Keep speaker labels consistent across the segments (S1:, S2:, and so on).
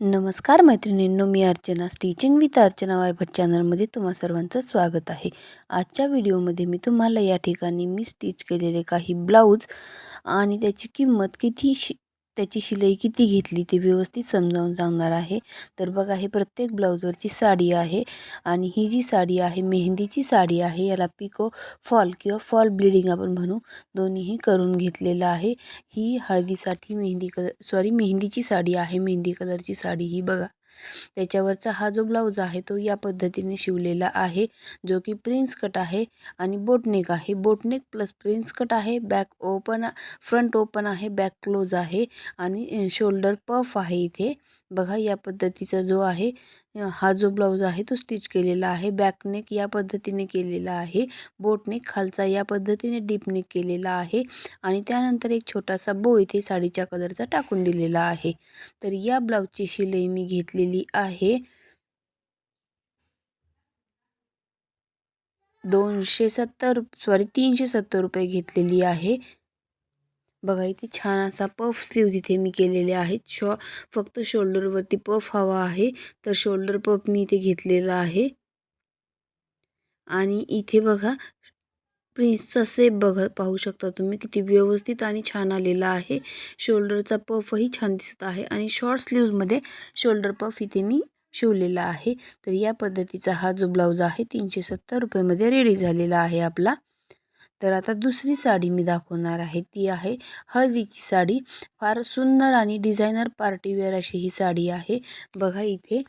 S1: नमस्कार मैत्रिणींनो मी अर्चना. स्टिचिंग विथ अर्चना वायभट चॅनलमध्ये तुम्हा सर्वांचं स्वागत आहे. आजच्या व्हिडिओमध्ये मी तुम्हाला या ठिकाणी मी स्टिच केलेले काही ब्लाऊज आणि त्याची किंमत किती शि त्याची शिलाई किती घेतली ते व्यवस्थित समजावून सांगणार आहे. तर बघा हे प्रत्येक ब्लाऊजवरची साडी आहे आणि ही जी साडी आहे मेहंदीची साडी आहे याला पिको फॉल किंवा फॉल ब्लिडिंग आपण म्हणू दोन्हीही करून घेतलेलं आहे. ही हळदीसाठी मेहंदी कलर सॉरी मेहंदीची साडी आहे मेहंदी कलरची साडी ही बघा. त्याच्यावरचा हा जो ब्लाऊज आहे तो या पद्धतीने शिवलेला आहे जो की प्रिन्स कट आहे आणि बोटनेक आहे. बोटनेक प्लस प्रिन्स कट आहे बॅक ओपन फ्रंट ओपन आहे बॅक क्लोज आहे आणि शोल्डर पफ आहे इथे. बघा या पद्धतीचा जो आहे हा जो ब्लाऊज आहे तो स्टिच केलेला आहे. बॅकनेक या पद्धतीने केलेला आहे. बोटनेक खालचा या पद्धतीने डीपनेक केलेला आहे. आणि त्यानंतर एक छोटासा बो इथे साडीच्या कलरचा टाकून दिलेला आहे. तर या ब्लाऊजची शिलाई मी घेतलेली आहे. दोनशे सत्तर सॉरी तीनशे सत्तर रुपये घेतलेली आहे. बघा इथे छान असा पफ स्लीव्ज इथे मी केलेले आहेत. शॉ फक्त शोल्डरवरती पफ हवा आहे. तर शोल्डर पफ मी इथे घेतलेला आहे. आणि इथे बघा प्रिन्सचा सेप बघा पाहू शकता तुम्ही किती व्यवस्थित आणि छान आलेला आहे. शोल्डरचा पफही छान दिसत आहे. आणि शॉर्ट स्लीव्जमध्ये शोल्डर पफ इथे मी शिवलेला आहे. तर या पद्धतीचा हा जो ब्लाऊज आहे तीनशे सत्तर रुपयेमध्ये रेडी झालेला आहे आपला. तर आता दुसरी साडी मी दाखवणार आहे. ती आहे हळदीची साडी. फार सुंदर आणि डिझायनर पार्टीवेअर अशी ही साडी आहे. बघा इथे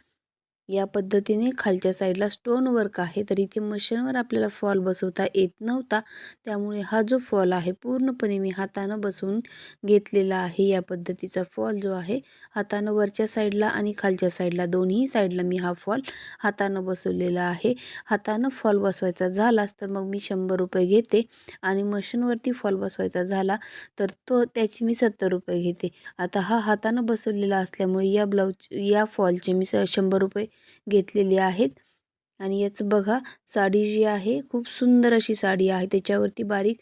S1: या पद्धतीने खालच्या साईडला स्टोन वर्क आहे. तर इथे मशीनवर आपल्याला फॉल बसवता येत नव्हता. त्यामुळे हा जो फॉल आहे पूर्णपणे मी हातानं बसवून घेतलेला आहे या पद्धतीचा फॉल जो आहे. हातानं वरच्या साईडला आणि खालच्या साईडला दोन्ही साईडला मी हा फॉल हातानं बसवलेला आहे. हातानं फॉल बसवायचा झालाच तर मग मी शंभर रुपये घेते आणि मशीनवरती फॉल बसवायचा झाला तर तो त्याची मी सत्तर रुपये घेते. आता हा हातानं बसवलेला असल्यामुळे या ब्लाऊज या फॉलचे मी स शंभर रुपये घेतलेली आहेत. आणि याचं बघा साडी जी आहे खूप सुंदर अशी साडी आहे. त्याच्यावरती बारीक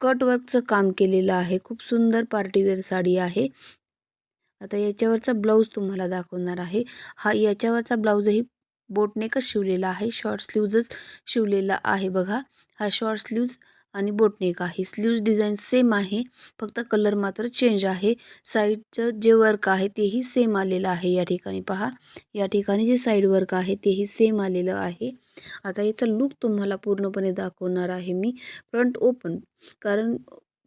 S1: कटवर्कचं काम केलेलं आहे. खूप सुंदर पार्टीवेअर साडी आहे. आता याच्यावरचा ब्लाऊज तुम्हाला दाखवणार आहे. हा याच्यावरचा ब्लाऊजही बोटनेकच शिवलेला आहे? शॉर्ट स्लीवजच शिवलेला आहे बघा. हा शॉर्ट स्लीव्ज आणि बोटनेक आहे. स्लीव्ज डिझाईन सेम आहे. फक्त कलर मात्र चेंज आहे. साईडचं जे वर्क आहे तेही सेम आलेलं आहे या ठिकाणी पहा. या ठिकाणी जे साईड वर्क आहे तेही सेम आलेलं आहे. आता याचा लुक तुम्हाला पूर्णपणे दाखवणार आहे मी. Front open. कारण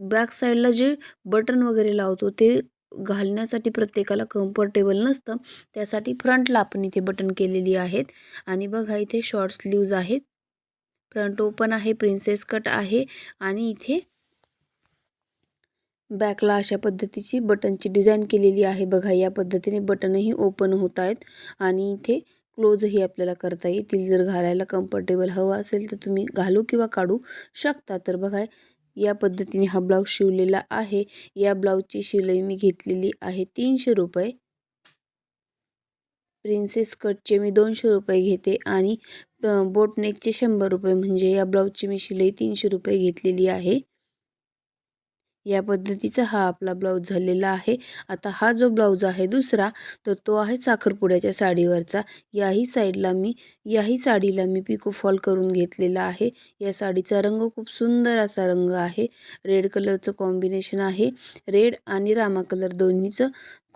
S1: बॅक साईडला जे बटन वगैरे लावतो ते घालण्यासाठी प्रत्येकाला कम्फर्टेबल नसतं. त्यासाठी फ्रंटला आपण इथे बटन केलेली आहेत. आणि बघा इथे शॉर्ट स्लीव्ज आहेत. फ्रंट ओपन आहे प्रिन्सेस कट आहे. आणि इथे बॅकला अशा पद्धतीची बटनची डिझाईन केलेली आहे. बघा या पद्धतीने बटनही ओपन होत आहेत. आणि इथे क्लोजही आपल्याला करता येतील. जर घालायला कम्फर्टेबल हवं असेल तर तुम्ही घालू किंवा काढू शकता. तर बघा या पद्धतीने हा ब्लाऊज शिवलेला आहे. या ब्लाऊजची शिलाई मी घेतलेली आहे तीनशे रुपये. प्रिन्सेस कटचे मी दोनशे रुपये घेते आणि बोटनेकचे शंभर रुपये म्हणजे या ब्लाऊजची मी शिलाई तीनशे रुपये घेतलेली आहे. या पद्धतीचा हा आपला ब्लाऊज झालेला आहे. आता हा जो ब्लाऊज आहे दुसरा तर तो आहे साखरपुड्याच्या साडीवरचा. याही साईडला मी याही साडीला मी पिको फॉल करून घेतलेला आहे. या साडीचा रंग खूप सुंदर असा रंग आहे. रेड कलरचं कॉम्बिनेशन आहे. रेड आणि रामा कलर दोन्हीचं.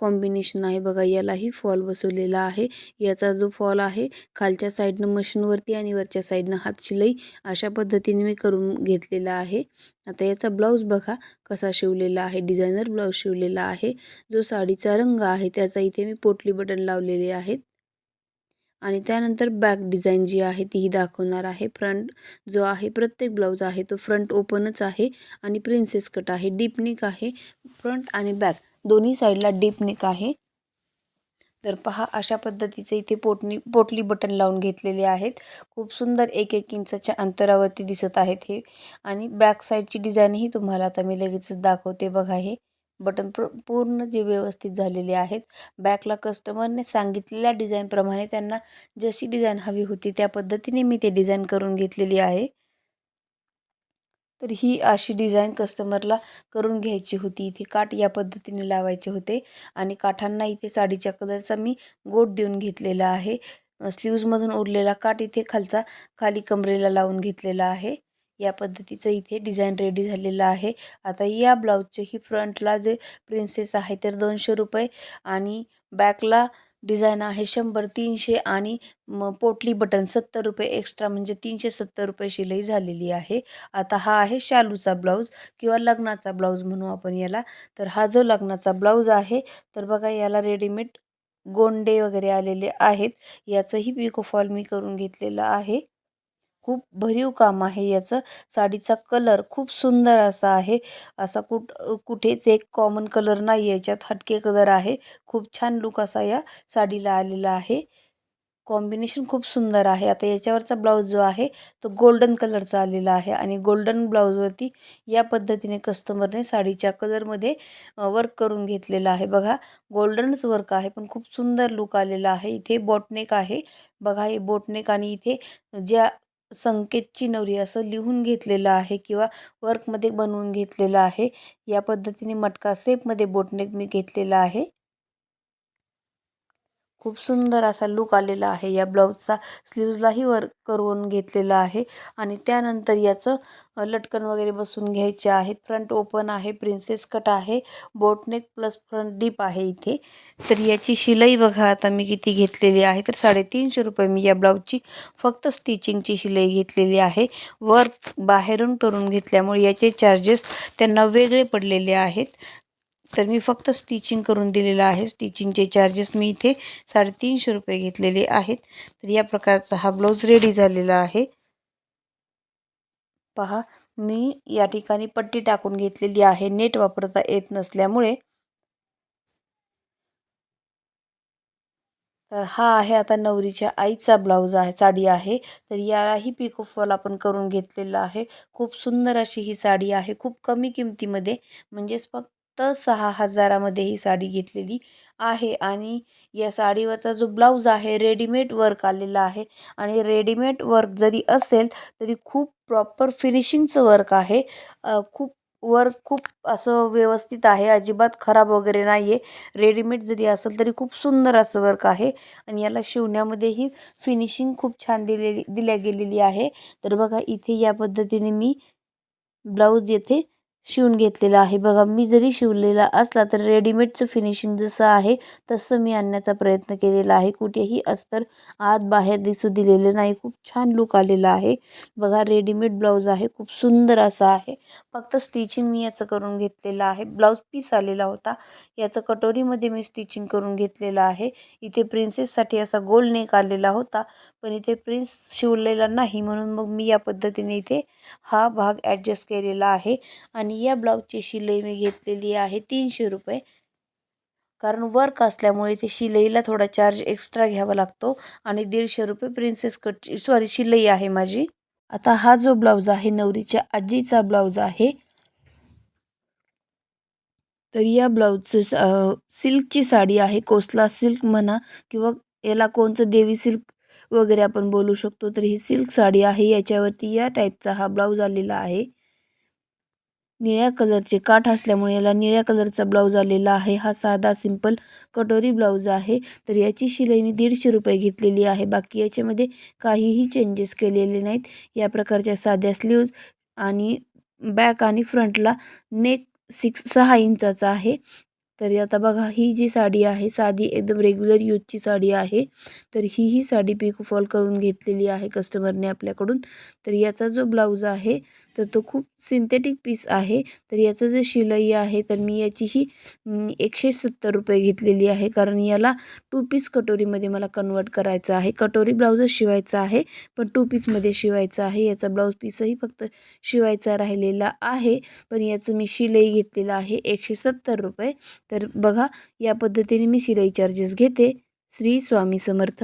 S1: कॉम्बिनेशन आहे. बघा यालाही फॉल बसवलेला आहे. याचा जो फॉल आहे खालच्या साईडनं मशीनवरती आणि वरच्या साईडनं हात शिलाई अशा पद्धतीने मी करून घेतलेला आहे. आता याचा ब्लाऊज बघा कसा शिवलेला आहे. डिझायनर ब्लाऊज शिवलेला आहे. जो साडीचा रंग आहे त्याचा इथे मी पोटली बटन लावलेले आहेत. आणि त्यानंतर बॅक डिझाईन जी आहे तीही दाखवणार आहे. फ्रंट जो आहे प्रत्येक ब्लाऊज आहे तो फ्रंट ओपनच आहे आणि प्रिन्सेस कट आहे. डीपनिक आहे फ्रंट आणि बॅक दोन्ही साईडला डीप नेक आहे. तर पहा अशा पद्धतीचे इथे पोटणी पोटली बटन लावून घेतलेले आहेत. खूप सुंदर एक एक इंचाच्या अंतरावरती दिसत आहेत हे. आणि बॅक साईडची डिझाईनही तुम्हाला आता मी लगेचच दाखवते बघा हे. बटन पूर्ण जे व्यवस्थित झालेले आहेत. बॅकला कस्टमरने सांगितलेल्या डिझाईनप्रमाणे त्यांना जशी डिझाईन हवी होती त्या पद्धतीने मी ते डिझाईन करून घेतलेली आहे. तर ही अशी डिझाईन कस्टमरला करून घ्यायची होती. इथे काठ या पद्धतीने लावायचे होते आणि काठांना इथे साडीच्या कलरचा मी गोट देऊन घेतलेला आहे. स्लीव्जमधून उरलेला काठ इथे खालचा खाली कमरेला लावून घेतलेला आहे. या पद्धतीचं इथे डिझाईन रेडी झालेलं आहे. आता या ब्लाऊजचे ही फ्रंटला जे प्रिन्सेस आहे तर दोनशे रुपये आणि बॅकला डिझाईन आहे शंभर तीनशे आणि मग पोटली बटन सत्तर रुपये एक्स्ट्रा म्हणजे तीनशे सत्तर रुपये शिलाई झालेली आहे. आता हा आहे शालूचा ब्लाऊज किंवा लग्नाचा ब्लाऊज म्हणू आपण याला. तर हा जो लग्नाचा ब्लाऊज आहे तर बघा याला रेडीमेड गोंडे वगैरे आलेले आहेत. याचंही पिकोफॉल मी करून घेतलेलं आहे. खूप भरीव काम आहे याचं. साडीचा कलर खूप सुंदर असा आहे. असा कुठ कुठेच एक कॉमन कलर नाही याच्यात हटके कलर आहे. खूप छान लुक असा या साडीला आलेला आहे. कॉम्बिनेशन खूप सुंदर आहे. आता याच्यावरचा ब्लाऊज जो आहे तो गोल्डन कलरचा आलेला आहे. आणि गोल्डन ब्लाऊजवरती या पद्धतीने कस्टमरने साडीच्या कलरमध्ये वर्क करून घेतलेलं आहे. बघा गोल्डनच वर्क आहे पण खूप सुंदर लुक आलेला आहे. इथे बोटनेक आहे. बघा हे बोटनेक आणि इथे ज्या संकेतची नवरी असं लिहून घेतलेलं आहे किंवा वर्कमध्ये बनवून घेतलेलं आहे. या पद्धतीने मटका सेपमध्ये बोटनेक मी घेतलेला आहे. खूप सुंदर असा लुक आलेला आहे. या ब्लाऊजचा स्लीव्जलाही वर्क करून घेतलेला आहे. आणि त्यानंतर याचं लटकन वगैरे बसून घ्यायचे आहेत. फ्रंट ओपन आहे प्रिन्सेस कट आहे boat neck plus front deep आहे इथे. तर याची शिलाई बघा आता मी किती घेतलेली आहे. तर साडेतीनशे रुपये मी या ब्लाऊजची फक्त स्टिचिंगची शिलाई घेतलेली आहे. वर्क बाहेरून करून घेतल्यामुळे याचे चार्जेस त्यांना वेगळे पडलेले आहेत. तर मी फक्त स्टिचिंग करून दिलेलं आहे. स्टिचिंगचे चार्जेस मी इथे साडेतीनशे रुपये घेतलेले आहेत. तर या प्रकारचा हा ब्लाऊज रेडी झालेला आहे. पहा मी या ठिकाणी पट्टी टाकून घेतलेली आहे. नेट वापरता येत नसल्यामुळे. तर हा आहे आता नवरीच्या आईचा ब्लाऊज आहे साडी आहे. तर यालाही पिकोफॉल आपण करून घेतलेला आहे. खूप सुंदर अशी ही साडी आहे. खूप कमी किमतीमध्ये म्हणजेच फक्त सहा हजारामध्ये ही साडी घेतलेली आहे. आणि या साडीवरचा जो ब्लाऊज आहे रेडीमेड वर्क आलेला आहे. आणि रेडीमेड वर्क जरी असेल तरी खूप प्रॉपर फिनिशिंगचं वर्क आहे. खूप वर्क खूप असं व्यवस्थित आहे. अजिबात खराब वगैरे नाही आहे रेडीमेड जरी असेल तरी खूप सुंदर असं वर्क आहे. आणि याला शिवण्यामध्येही फिनिशिंग खूप छान दिलेली दिल्या गेलेली आहे. तर बघा इथे या पद्धतीने मी ब्लाऊज येथे शिवून घेतलेला आहे. बघा मी जरी शिवलेला असला तर रेडीमेडचं फिनिशिंग जसं आहे तसं मी आणण्याचा प्रयत्न केलेला आहे. कुठेही अस्तर आत बाहेर दिसू दिलेलं नाही. खूप छान लुक आलेला आहे. बघा रेडीमेड ब्लाऊज आहे. खूप सुंदर असा आहे. फक्त स्टिचिंग मी याचं करून घेतलेलं आहे. ब्लाऊज पीस आलेला होता. याचं कटोरीमध्ये मी स्टिचिंग करून घेतलेलं आहे. इथे प्रिन्सेससाठी असा गोल नेक आलेला होता. पण इथे प्रिन्स शिवलेला नाही म्हणून मग मी या पद्धतीने इथे हा भाग ॲडजस्ट केलेला आहे. आणि या ब्लाऊजची शिलाई मी घेतलेली आहे तीनशे रुपये. कारण वर्क असल्यामुळे ते शिलाईला थोडा चार्ज एक्स्ट्रा घ्यावा लागतो. आणि दीडशे रुपये प्रिन्सेस कटची सॉरी शिलाई आहे माझी. आता हा जो ब्लाऊज आहे नवरीच्या आजीचा ब्लाऊज आहे. तर या ब्लाऊजचं सिल्कची साडी आहे. कोसला सिल्क म्हणा किंवा याला कोणचं देवी सिल्क वगैरे आपण बोलू शकतो. तर ही सिल्क साडी आहे. याच्यावरती या टाईपचा हा ब्लाऊज आलेला आहे. निळ्या कलरचे काठ असल्यामुळे याला निळ्या कलरचा ब्लाऊज आलेला आहे. हा साधा सिंपल कटोरी ब्लाऊज आहे. तर याची शिलाई मी दीडशे रुपये घेतलेली आहे. बाकी याच्यामध्ये काहीही चेंजेस केलेले नाहीत. या प्रकारच्या साध्या स्लीव्ज आणि बॅक आणि फ्रंटला नेक सिक्स सहा इंचाचा आहे. तरी आता बघा ही जी साडी आहे साधी एकदम रेग्युलर यूजची साडी आहे तर ही ही साडी पिको फॉल करून घेतलेली आहे कस्टमरने आपल्याकडून. तर याचा जो ब्लाऊज आहे तर तो खूप सिंथेटिक पीस आहे. तर याचं जे शिलाई आहे तर मी याची ही एकशे सत्तर रुपये घेतलेली आहे. कारण याला टू पीस कटोरीमध्ये मला कन्वर्ट करायचं आहे. कटोरी ब्लाऊजच शिवायचा आहे पण टू पीसमध्ये शिवायचं आहे. याचा ब्लाऊज पीसही फक्त शिवायचा राहिलेला आहे. पण याचं मी शिलाई घेतलेलं आहे एकशे सत्तर रुपये. तर बघा या पद्धतीने मी शिलाई चार्जेस घेते. श्री स्वामी समर्थ.